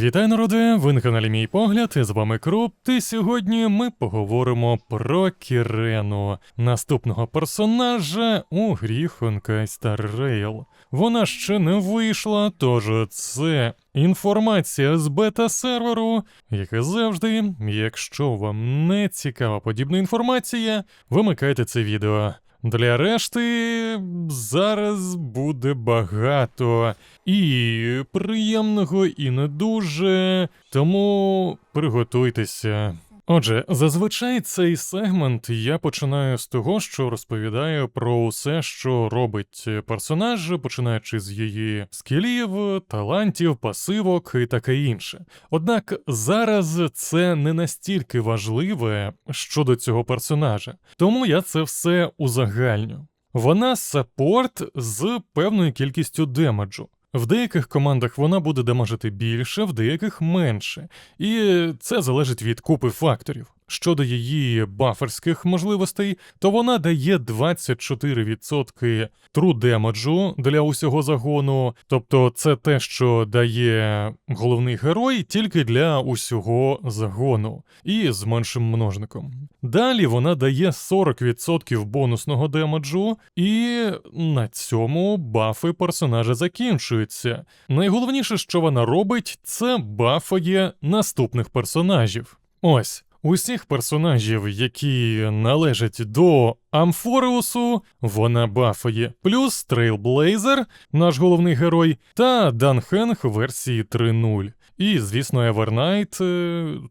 Вітаю, народи! Ви на каналі Мій Погляд, з вами Круп. І сьогодні ми поговоримо про Кірену, наступного персонажа у грі Honkai Star Rail. Вона ще не вийшла, тож це інформація з бета-серверу, як і завжди, якщо вам не цікава подібна інформація, вимикайте це відео. Для решти зараз буде багато і приємного, і не дуже, тому приготуйтеся. Отже, зазвичай цей сегмент я починаю з того, що розповідаю про усе, що робить персонаж, починаючи з її скілів, талантів, пасивок і таке інше. Однак зараз це не настільки важливе щодо цього персонажа, тому я це все узагальню. Вона саппорт з певною кількістю демеджу. В деяких командах вона буде дамажити більше, в деяких менше, і це залежить від купи факторів. Щодо її баферських можливостей, то вона дає 24% тру демеджу для усього загону, тобто це те, що дає головний герой тільки для усього загону, і з меншим множником. Далі вона дає 40% бонусного демеджу, і на цьому бафи персонажа закінчуються. Найголовніше, що вона робить, це бафає наступних персонажів. Ось. Усіх персонажів, які належать до Амфореусу, вона бафає, плюс Трейлблейзер, наш головний герой, та Данхенг версії 3.0. І, звісно, Евернайт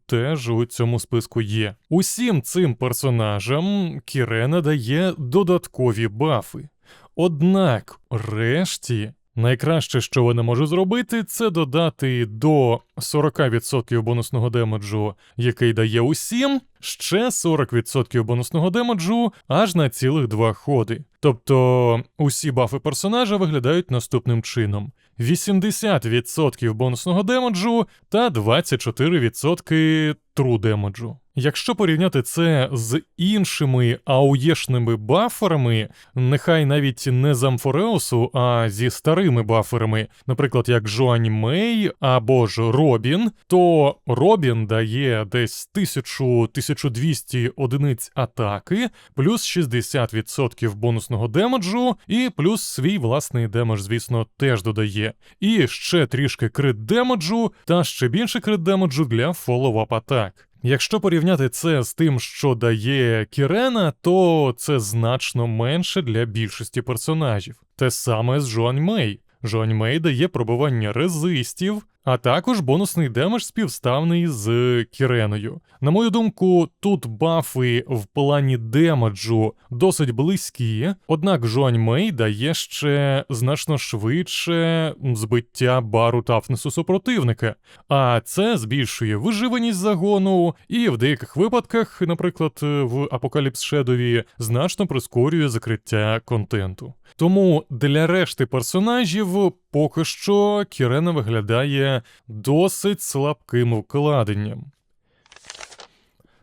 теж у цьому списку є. Усім цим персонажам Кірена дає додаткові бафи. Однак, решті, найкраще, що вона може зробити, це додати до 40% бонусного демеджу, який дає усім, ще 40% бонусного демеджу аж на цілих два ходи. Тобто усі бафи персонажа виглядають наступним чином: 80% бонусного демеджу та 24% тру демеджу. Якщо порівняти це з іншими ауєшними баферами, нехай навіть не з Амфореусу, а зі старими баферами, наприклад, як Жоань Мей або ж Робін, то Робін дає десь 1000-1200 одиниць атаки, плюс 60% бонусного демеджу, і плюс свій власний демедж, звісно, теж додає. І ще трішки крит демеджу, та ще більше крит демеджу для фоллоуап атак. Якщо порівняти це з тим, що дає Кірена, то це значно менше для більшості персонажів. Те саме з Жоань Мей. Жоань Мей дає пробування резистів, а також бонусний демедж співставний з Кіреною. На мою думку, тут бафи в плані демеджу досить близькі, однак Жоань Мей дає ще значно швидше збиття бару тафнесу супротивника, а це збільшує виживаність загону, і в деяких випадках, наприклад, в Апокаліпс Шедові, значно прискорює закриття контенту. Тому для решти персонажів поки що Кірена виглядає досить слабким вкладенням.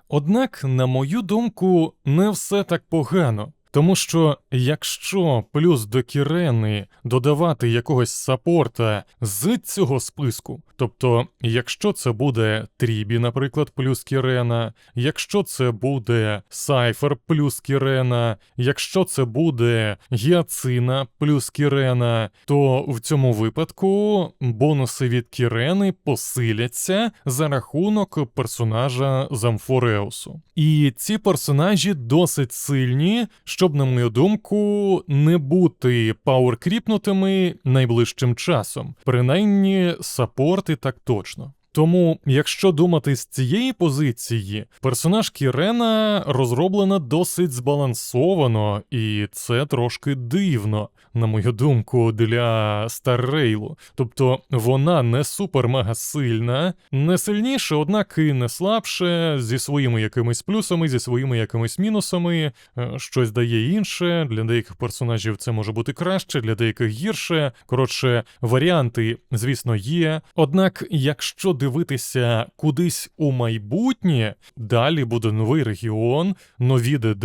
Однак, на мою думку, не все так погано. Тому що якщо плюс до Кірени додавати якогось саппорта з цього списку, тобто, якщо це буде Трібі, наприклад, плюс Кірена, якщо це буде Сайфер плюс Кірена, якщо це буде Гіацина плюс Кірена, то в цьому випадку бонуси від Кірени посиляться за рахунок персонажа Замфореусу. І ці персонажі досить сильні щоб, на мою думку, не бути пауеркріпнутими найближчим часом, принаймні саппорти так точно. Тому, якщо думати з цієї позиції, персонаж Кірена розроблена досить збалансовано, і це трошки дивно, на мою думку, для Старрейлу. Тобто вона не супер-мега сильна, не сильніша, однак і не слабше, зі своїми якимись плюсами, зі своїми якимись мінусами, е, щось дає інше. Для деяких персонажів це може бути краще, для деяких гірше. Коротше, варіанти, звісно, є. Однак, якщо дивитися кудись у майбутнє, далі буде новий регіон, нові ДД,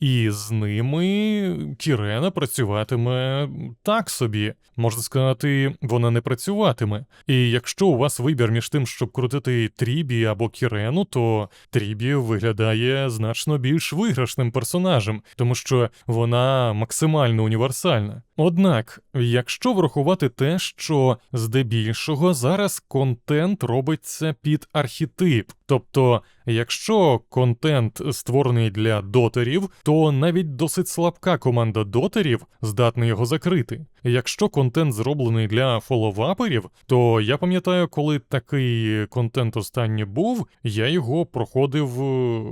і з ними Кірена працюватиме так собі. Можна сказати, вона не працюватиме. І якщо у вас вибір між тим, щоб крутити Трібі або Кірену, то Трібі виглядає значно більш виграшним персонажем, тому що вона максимально універсальна. Однак, якщо врахувати те, що здебільшого зараз контент робиться під архетип, тобто, якщо контент створений для дотерів, то навіть досить слабка команда дотерів здатна його закрити. Якщо контент зроблений для фоловаперів, то я пам'ятаю, коли такий контент останнє був, я його проходив е,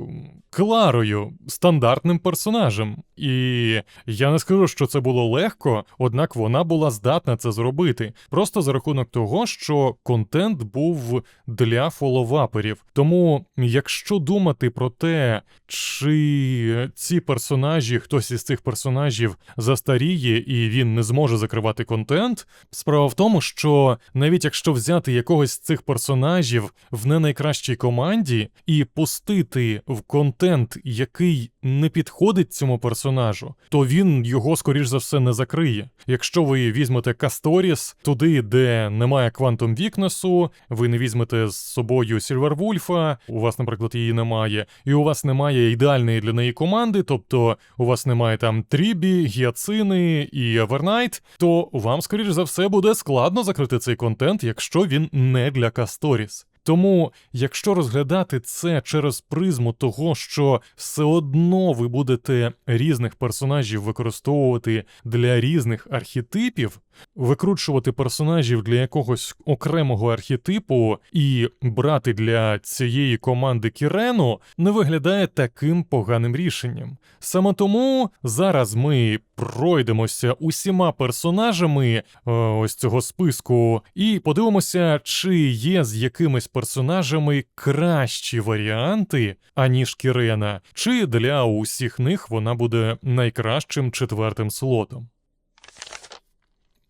Кларою, стандартним персонажем. І я не скажу, що це було легко, однак вона була здатна це зробити. Просто за рахунок того, що контент був для фоловаперів. Тому, якщо думати про те, чи ці персонажі, хтось із цих персонажів застаріє і він не зможе закривати контент, справа в тому, що навіть якщо взяти якогось з цих персонажів в не найкращій команді і пустити в контент, який не підходить цьому персонажу, то він його, скоріш за все, не закриє. Якщо ви візьмете Касторіс туди, де немає квантум вікнесу, ви не візьмете з собою Сільвервульфа, у вас, наприклад, її немає, і у вас немає ідеальної для неї команди, тобто у вас немає там Трібі, Гіацини і Авернайт, то вам, скоріш за все, буде складно закрити цей контент, якщо він не для Касторіс. Тому, якщо розглядати це через призму того, що все одно ви будете різних персонажів використовувати для різних архетипів, викручувати персонажів для якогось окремого архетипу і брати для цієї команди Кірену, не виглядає таким поганим рішенням. Саме тому зараз ми пройдемося усіма персонажами е, ось цього списку і подивимося, чи є з якимись персонажами кращі варіанти, аніж Кірена, чи для усіх них вона буде найкращим четвертим слотом.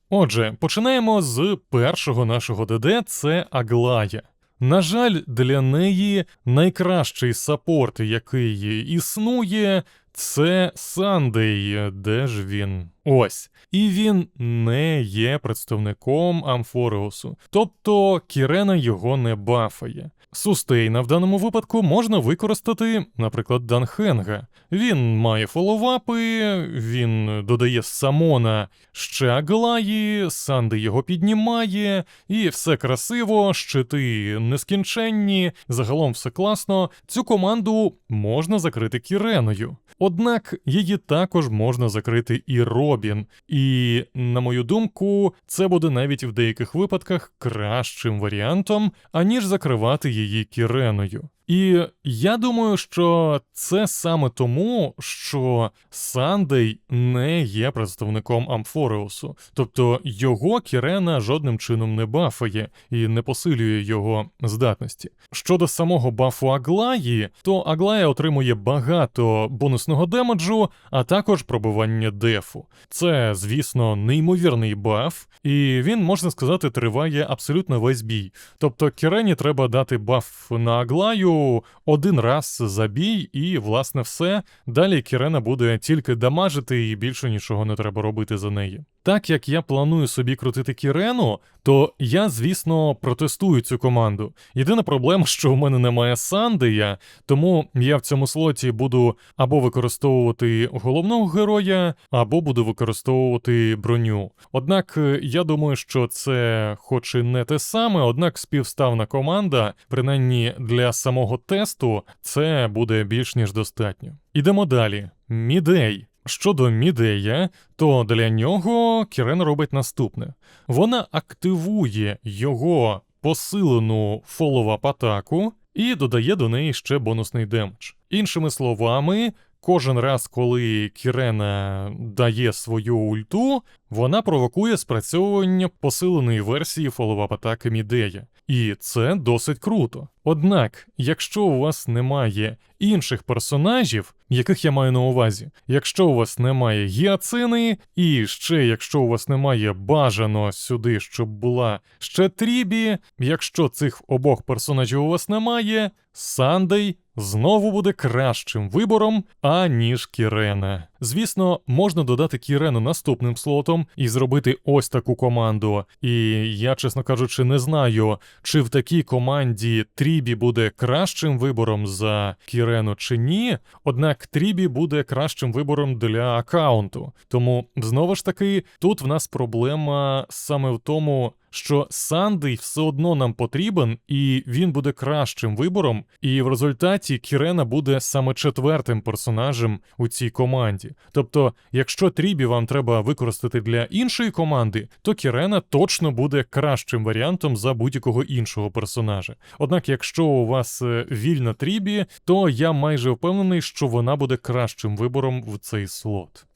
Отже, починаємо з першого нашого ДД це Аглая. На жаль, для неї найкращий саппорт, який існує, це Сандей. Де ж він? Ось. І він не є представником Амфореусу. Тобто Кірена його не бафає. Сустейна в даному випадку можна використати, наприклад, Данхенга. Він має фоловапи, він додає Самона ще Аглаї, Санди його піднімає, і все красиво, щити нескінченні, загалом все класно. Цю команду можна закрити Кіреною. Однак її також можна закрити і Робін. І, на мою думку, це буде навіть в деяких випадках кращим варіантом, аніж закривати її Кіреною. І я думаю, що це саме тому, що Сандей не є представником Амфореусу, тобто його Кірена жодним чином не бафає і не посилює його здатності. Щодо самого бафу Аглаї, то Аглая отримує багато бонусного демеджу, а також пробивання дефу. Це, звісно, неймовірний баф, і він, можна сказати, триває абсолютно весь бій. Тобто Кірені треба дати баф на Аглаю один раз забій, і, власне, все. Далі Кірена буде тільки дамажити, і більше нічого не треба робити за неї. Так як я планую собі крутити Кірену, то я, звісно, протестую цю команду. Єдина проблема, що у мене немає Сандея, тому я в цьому слоті буду або використовувати головного героя, або буду використовувати броню. Однак е, я думаю, що це, хоч і не те саме, однак співставна команда, принаймні для самого тесту, це буде більш ніж достатньо. Ідемо далі. Мідей. Щодо Мідея, то для нього Кірен робить наступне: вона активує його посилену фоллоуап атаку і додає до неї ще бонусний демедж. Іншими словами, кожен раз, коли Кірена дає свою ульту, вона провокує спрацьовування посиленої версії фоллоуап атаки Мідея. І це досить круто. Однак, якщо у вас немає інших персонажів, яких я маю на увазі, якщо у вас немає гіацини, і ще якщо у вас немає бажано сюди, щоб була ще Трібі, якщо цих обох персонажів у вас немає, Сандей знову буде кращим вибором, аніж Кірена. Звісно, можна додати Кірену наступним слотом і зробити ось таку команду. І я, чесно кажучи, не знаю, чи в такій команді Трібі буде кращим вибором за Кірену чи ні. Однак Трібі буде кращим вибором для аккаунту. Тому знову ж таки, тут в нас проблема саме в тому. Що Сандей все одно нам потрібен, і він буде кращим вибором, і в результаті Кірена буде саме четвертим персонажем у цій команді. Тобто, якщо Трібі вам треба використати для іншої команди, то Кірена точно буде кращим варіантом за будь-якого іншого персонажа. Однак, якщо у вас е, вільна Трібі, то я майже впевнений, що вона буде кращим вибором в цей слот.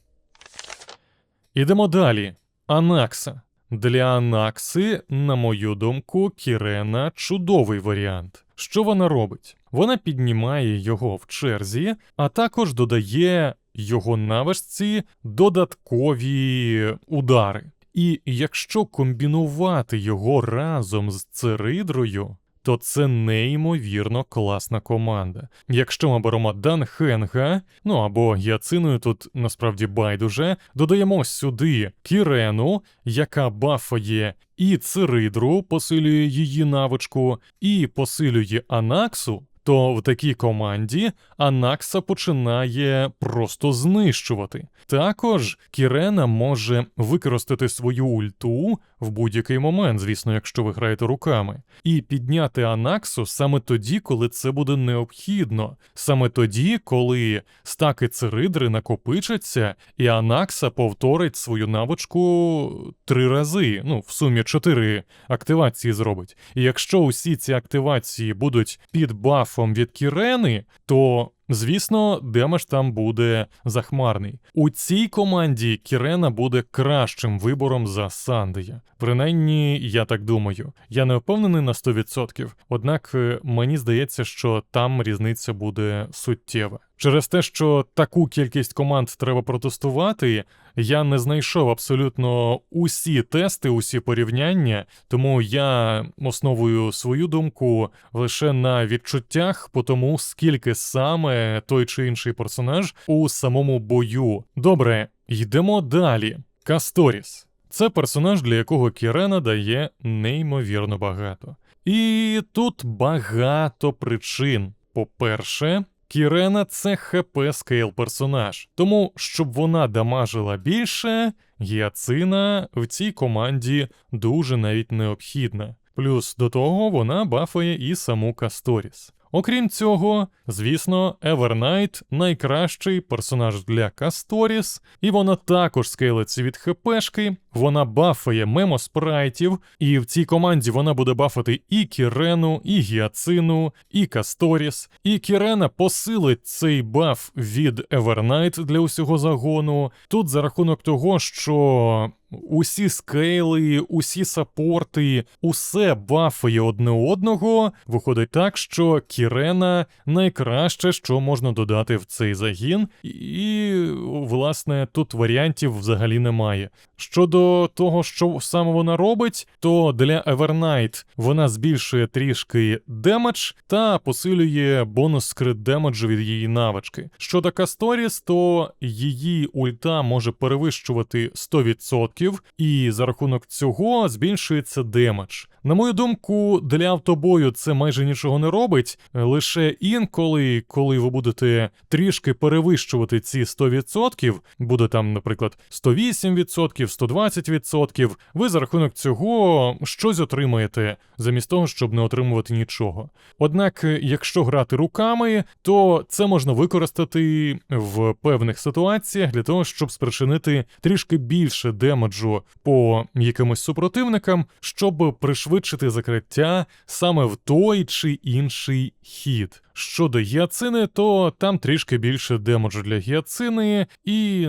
Ідемо далі. Анакса. Для Анакси, на мою думку, Кірена чудовий варіант. Що вона робить? Вона піднімає його в черзі, а також додає його навичці додаткові удари. І якщо комбінувати його разом з Церидрою, то це неймовірно класна команда. Якщо ми беремо Дан Хенга, ну або Яциною тут насправді байдуже, додаємо сюди Кірену, яка бафає і Циридру, посилює її навичку, і посилює Анаксу. То в такій команді Анакса починає просто знищувати. Також Кірена може використати свою ульту в будь-який момент, звісно, якщо ви граєте руками, і підняти Анаксу саме тоді, коли це буде необхідно, саме тоді, коли стаки циридри накопичаться, і Анакса повторить свою навичку три рази. Ну, в сумі чотири активації зробить. І якщо усі ці активації будуть під бафом від Кірени, то Звісно, демедж там буде захмарний. У цій команді Кірена буде кращим вибором за Сандея. Принаймні, я так думаю. Я не впевнений на 100%, однак е, мені здається, що там різниця буде суттєва. Через те, що таку кількість команд треба протестувати, я не знайшов абсолютно усі тести, усі порівняння, тому я основую свою думку лише на відчуттях по тому, скільки саме той чи інший персонаж у самому бою. Добре, йдемо далі. Касторіс. Це персонаж, для якого Кірена дає неймовірно багато. І тут багато причин. По-перше, Кірена це ХП скейл персонаж, тому щоб вона дамажила більше, гіацина в цій команді дуже навіть необхідна. Плюс до того вона бафає і саму Касторіс. Окрім цього, звісно, Evernight найкращий персонаж для Касторіс, і вона також скейлиться від ХПшки, вона бафає мемоспрайтів, і в цій команді вона буде бафати і Кірену, і Гіацину, і Касторіс. І Кірена посилить цей баф від Evernight для усього загону. Тут за рахунок того, що усі скейли, усі сапорти, усе бафує одне одного. Виходить так, що Кірена найкраще, що можна додати в цей загін, і, власне, тут варіантів взагалі немає. Щодо того, що саме вона робить, то для Evernight вона збільшує трішки демедж та посилює бонус скрит демеджу від її навички. Щодо Касторіс, то її ульта може перевищувати 100%, і за рахунок цього збільшується демедж. На мою думку, для автобою це майже нічого не робить. Лише інколи, коли ви будете трішки перевищувати ці 100%, буде там, наприклад, 108%, 120%, ви за рахунок цього щось отримаєте, замість того, щоб не отримувати нічого. Однак, якщо грати руками, то це можна використати в певних ситуаціях для того, щоб спричинити трішки більше демеджу по якимось супротивникам, щоб пришвидшити закриття саме в той чи інший хід. Щодо гіацини, то там трішки більше демеджу для гіацини, і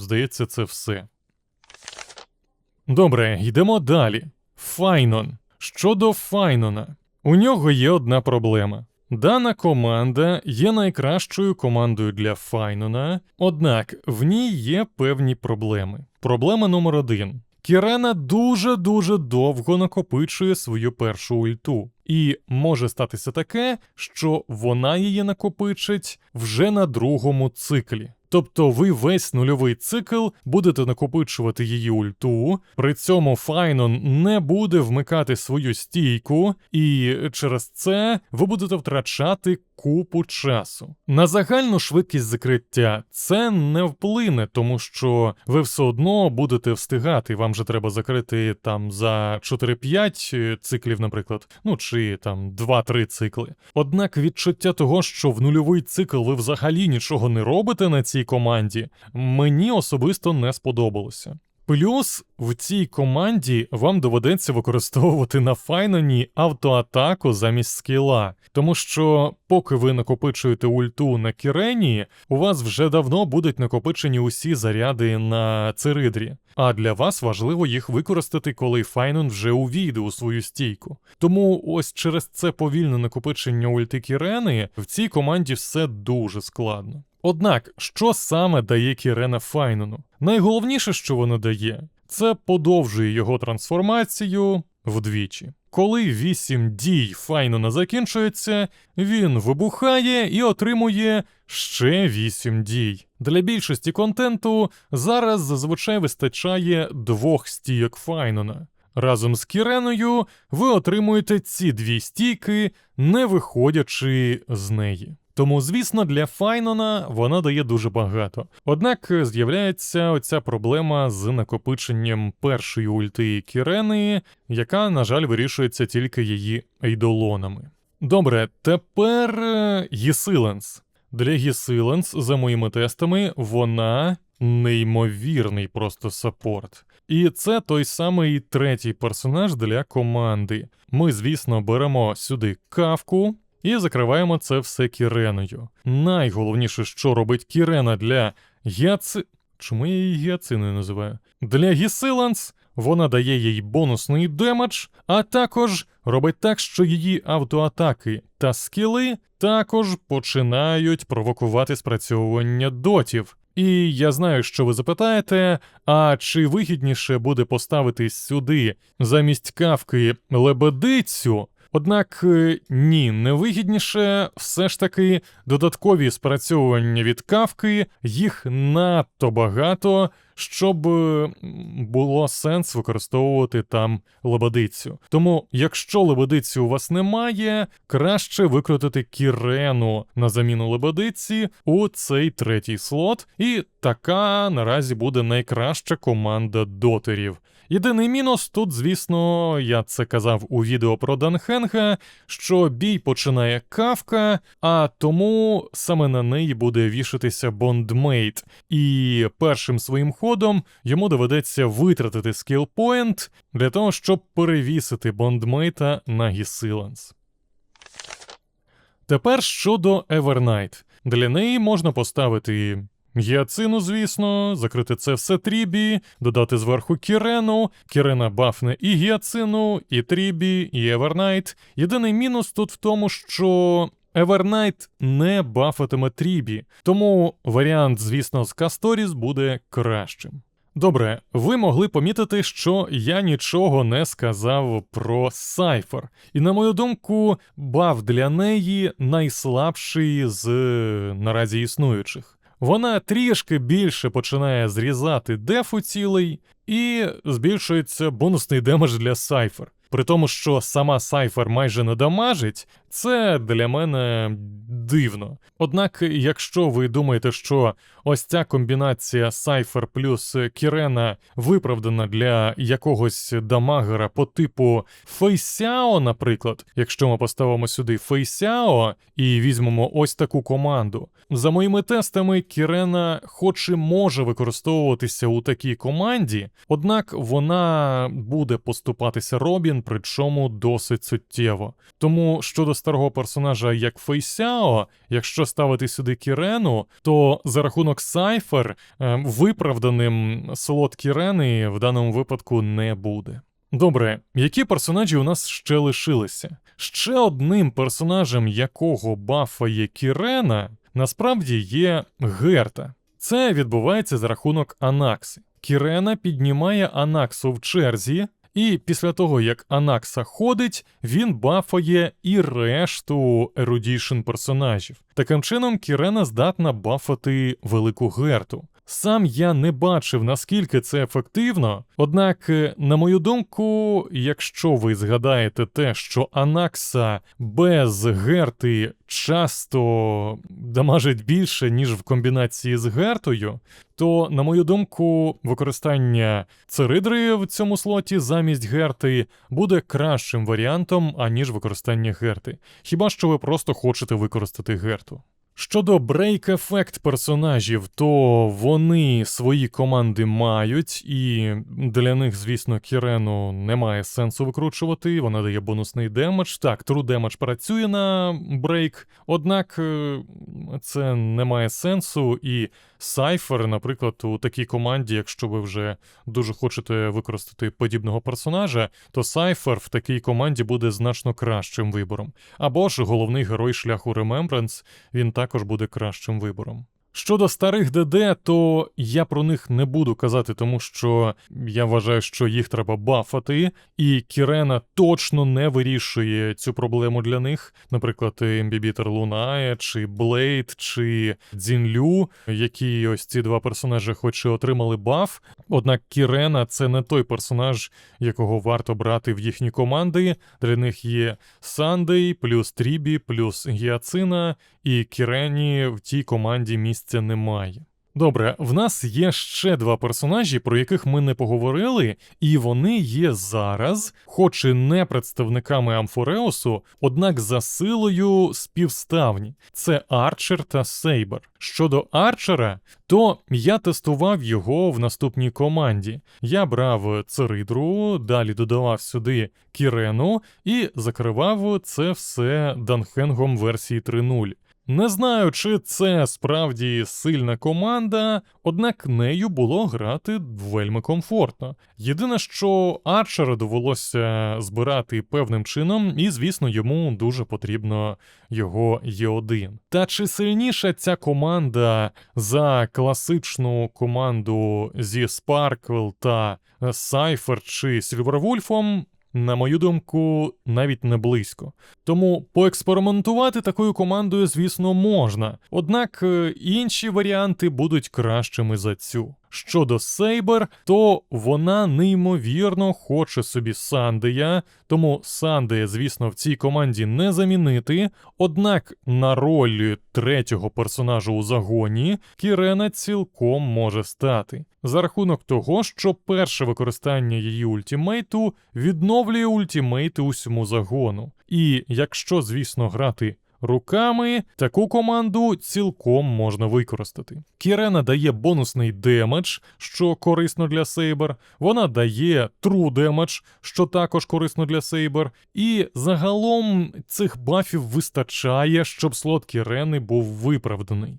здається, це все. Добре, йдемо далі. Файнон. Щодо Файнона. У нього є одна проблема. Дана команда є найкращою командою для Файнона, однак в ній є певні проблеми. Проблема номер один. Кірена дуже-дуже довго накопичує свою першу ульту, і може статися таке, що вона її накопичить вже на другому циклі. Тобто ви весь нульовий цикл будете накопичувати її ульту, при цьому Файнон не буде вмикати свою стійку, і через це ви будете втрачати купу часу. На загальну швидкість закриття це не вплине, тому що ви все одно будете встигати. Вам же треба закрити там за 4-5 циклів, наприклад, ну чи там 2-3 цикли. Однак відчуття того, що в нульовий цикл ви взагалі нічого не робите на цій команді, мені особисто не сподобалося. Плюс в цій команді вам доведеться використовувати на Файноні автоатаку замість скіла, тому що поки ви накопичуєте ульту на Кірені, у вас вже давно будуть накопичені усі заряди на Циридрі. А для вас важливо їх використати, коли Файнон вже увійде у свою стійку. Тому ось через це повільне накопичення ульти Кірени в цій команді все дуже складно. Однак, що саме дає Кірена Файнону? Найголовніше, що воно дає, це подовжує його трансформацію вдвічі. Коли 8 дій Файнона закінчується, він вибухає і отримує ще 8 дій. Для більшості контенту зараз зазвичай вистачає двох стійок Файнона. Разом з Кіреною ви отримуєте ці дві стійки, не виходячи з неї. Тому, звісно, для Файнона вона дає дуже багато. Однак з'являється оця проблема з накопиченням першої ульти Кірени, яка, на жаль, вирішується тільки її ейдолонами. Добре, тепер Єсиленс. Для Єсиленс, за моїми тестами, вона неймовірний просто саппорт. І це той самий третій персонаж для команди. Ми, звісно, беремо сюди кавку. І закриваємо це все кіреною. Найголовніше, що робить кірена для Гіаци... Чому я її гіациною називаю? Для Гісиланс вона дає їй бонусний демедж, а також робить так, що її автоатаки та скіли також починають провокувати спрацьовування дотів. І я знаю, що ви запитаєте, а чи вигідніше буде поставити сюди замість кавки лебедицю? Однак ні, невигідніше все ж таки додаткові спрацьовування від кавки, їх надто багато, щоб було сенс використовувати там лебедицю. Тому, якщо лебедиці у вас немає, краще викрутити кірену на заміну лебедиці у цей третій слот, і така наразі буде найкраща команда дотерів. Єдиний мінус тут, звісно, я це казав у відео про Данхенга, що бій починає кавка, а тому саме на неї буде вішатися бондмейт, і першим своїм ходом йому доведеться витратити скілпоінт для того, щоб перевісити бондмейта на Гісиланс. Тепер щодо Evernight. Для неї можна поставити Гіацину, звісно, закрити це все Трібі, додати зверху Кірену, Кірена бафне і Гіацину, і Трібі, і Евернайт. Єдиний мінус тут в тому, що. Евернайт не бафатиме Трібі, тому варіант, звісно, з Касторіс буде кращим. Добре, ви могли помітити, що я нічого не сказав про Сайфер. І на мою думку, баф для неї найслабший з наразі існуючих. Вона трішки більше починає зрізати дефу цілий, і збільшується бонусний демедж для Сайфер. При тому, що сама Сайфер майже не дамажить, це для мене дивно. Однак, якщо ви думаєте, що ось ця комбінація Сайфер плюс Кірена виправдана для якогось дамагера по типу Фейсяо, наприклад, якщо ми поставимо сюди Фейсяо і візьмемо ось таку команду, за моїми тестами, Кірена, хоч і може використовуватися у такій команді, однак вона буде поступатися Робін, причому досить суттєво. Тому щодо старого персонажа як Фейсяо, якщо ставити сюди Кірену, то за рахунок Сайфер ем, виправданим слот Кірени в даному випадку не буде. Добре, які персонажі у нас ще лишилися? Ще одним персонажем, якого бафає Кірена, насправді є Герта. Це відбувається за рахунок Анакси. Кірена піднімає Анаксу в черзі, і після того, як Анакса ходить, він бафає і решту ерудішн персонажів. Таким чином, Кірена здатна бафати велику герту. Сам я не бачив, наскільки це ефективно, однак, е, на мою думку, якщо ви згадаєте те, що Анакса без герти часто дамажить більше, ніж в комбінації з гертою, то, на мою думку, використання церидри в цьому слоті замість герти буде кращим варіантом, аніж використання герти. Хіба що ви просто хочете використати герту. Щодо брейк-ефект персонажів, то вони свої команди мають, і для них, звісно, Кірену немає сенсу викручувати. Вона дає бонусний демедж. Так, True Damage працює на брейк, однак е, це не має сенсу. І Сайфер, наприклад, у такій команді, якщо ви вже дуже хочете використати подібного персонажа, то Сайфер в такій команді буде значно кращим вибором. Або ж головний герой шляху Remembrance, він також буде кращим вибором. Щодо старих ДД, то я про них не буду казати, тому що я вважаю, що їх треба бафати, і Кірена точно не вирішує цю проблему для них. Наприклад, Імбібітер Лунає, чи Блейд, чи Дзінлю, які ось ці два персонажі, хоч і отримали баф. Однак Кірена це не той персонаж, якого варто брати в їхні команди. Для них є Сандей, плюс Трібі, плюс Гіацина, і Кірені в тій команді місця немає. Добре, в нас є ще два персонажі, про яких ми не поговорили, і вони є зараз, хоч і не представниками Амфореосу, однак за силою співставні. Це Арчер та Сейбер. Щодо Арчера, то я тестував його в наступній команді. Я брав Церидру, далі додавав сюди Кірену і закривав це все Данхенгом версії 3.0. Не знаю, чи це справді сильна команда, однак нею було грати вельми комфортно. Єдине, що Арчера довелося збирати певним чином, і, звісно, йому дуже потрібно його Є1. Та чи сильніша ця команда за класичну команду зі Sparkle та Cypher чи Сільвервульфом? На мою думку, навіть не близько. Тому поекспериментувати такою командою, звісно, можна, однак е, інші варіанти будуть кращими за цю. Щодо Сейбер, то вона неймовірно хоче собі Сандея, тому Сандея, звісно, в цій команді не замінити. Однак на роль третього персонажа у загоні Кірена цілком може стати. За рахунок того, що перше використання її ультімейту відновлює ультімейти усьому загону. І якщо, звісно, грати руками, таку команду цілком можна використати. Кірена дає бонусний демедж, що корисно для Сейбер, вона дає тру демедж, що також корисно для Сейбер, і загалом цих бафів вистачає, щоб слот Кірени був виправданий.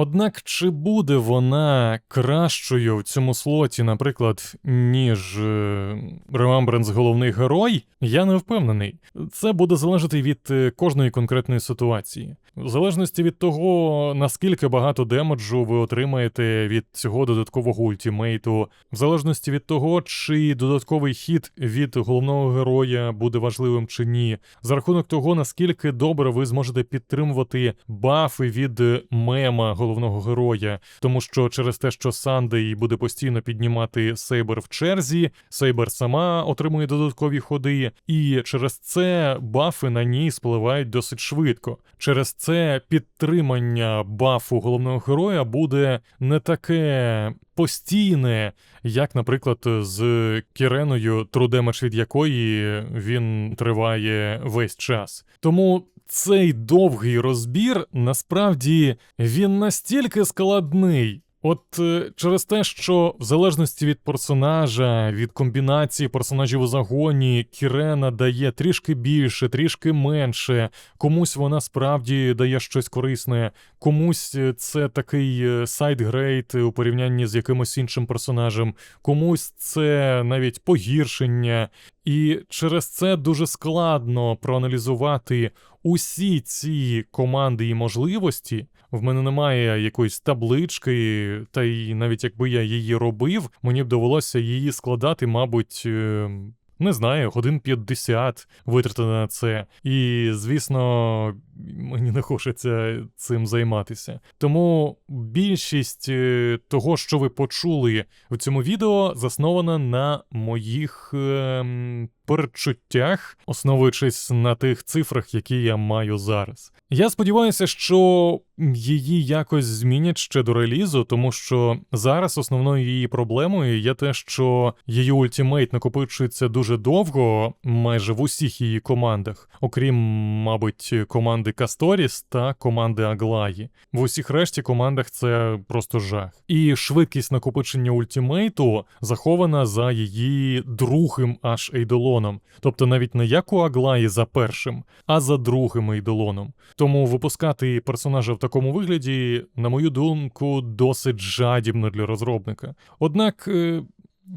Однак чи буде вона кращою в цьому слоті, наприклад, ніж е, Remembrance головний герой, я не впевнений. Це буде залежати від е, кожної конкретної ситуації. В залежності від того, наскільки багато демеджу ви отримаєте від цього додаткового ультімейту, в залежності від того, чи додатковий хід від головного героя буде важливим чи ні, за рахунок того, наскільки добре ви зможете підтримувати бафи від мема головного героя, тому що через те, що Сандей буде постійно піднімати Сейбер в черзі, Сейбер сама отримує додаткові ходи, і через це бафи на ній спливають досить швидко. Через це підтримання бафу головного героя буде не таке постійне, як, наприклад, з Кіреною, трудемеч від якої він триває весь час. Тому цей довгий розбір насправді він настільки складний. От е, через те, що в залежності від персонажа, від комбінації персонажів у загоні, Кірена дає трішки більше, трішки менше. Комусь вона справді дає щось корисне, комусь е, це такий сайдгрейд у порівнянні з якимось іншим персонажем, комусь це навіть погіршення. І через це дуже складно проаналізувати усі ці команди і можливості. В мене немає якоїсь таблички, та й навіть якби я її робив, мені б довелося її складати, мабуть. е, Не знаю, годин 50 витратити на це. І, звісно, мені не хочеться цим займатися. Тому більшість е, того, що ви почули в цьому відео, заснована на моїх ем, передчуттях, основуючись на тих цифрах, які я маю зараз. Я сподіваюся, що її якось змінять ще до релізу, тому що зараз основною її проблемою є те, що її ультимейт накопичується дуже довго, майже в усіх її командах, окрім, мабуть, команди Касторіс та команди Аглаї. В усіх решті командах це просто жах. І швидкість накопичення ультимейту захована за її другим аж ейдолоном, тобто навіть не як у Аглаї за першим, а за другим ейдолоном. Тому випускати персонажа в такому вигляді, на мою думку, досить жадібно для розробника. Однак е,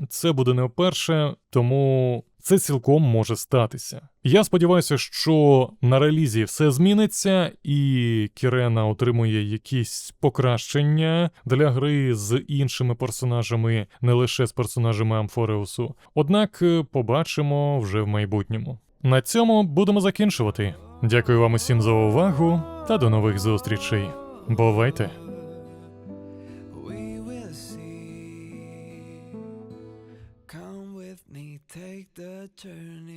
це буде не вперше, тому це цілком може статися. Я сподіваюся, що на релізі все зміниться, і Кірена отримує якісь покращення для гри з іншими персонажами, не лише з персонажами Амфореусу. Однак е, побачимо вже в майбутньому. На цьому будемо закінчувати. Дякую вам усім за увагу та до нових зустрічей. Бувайте! turn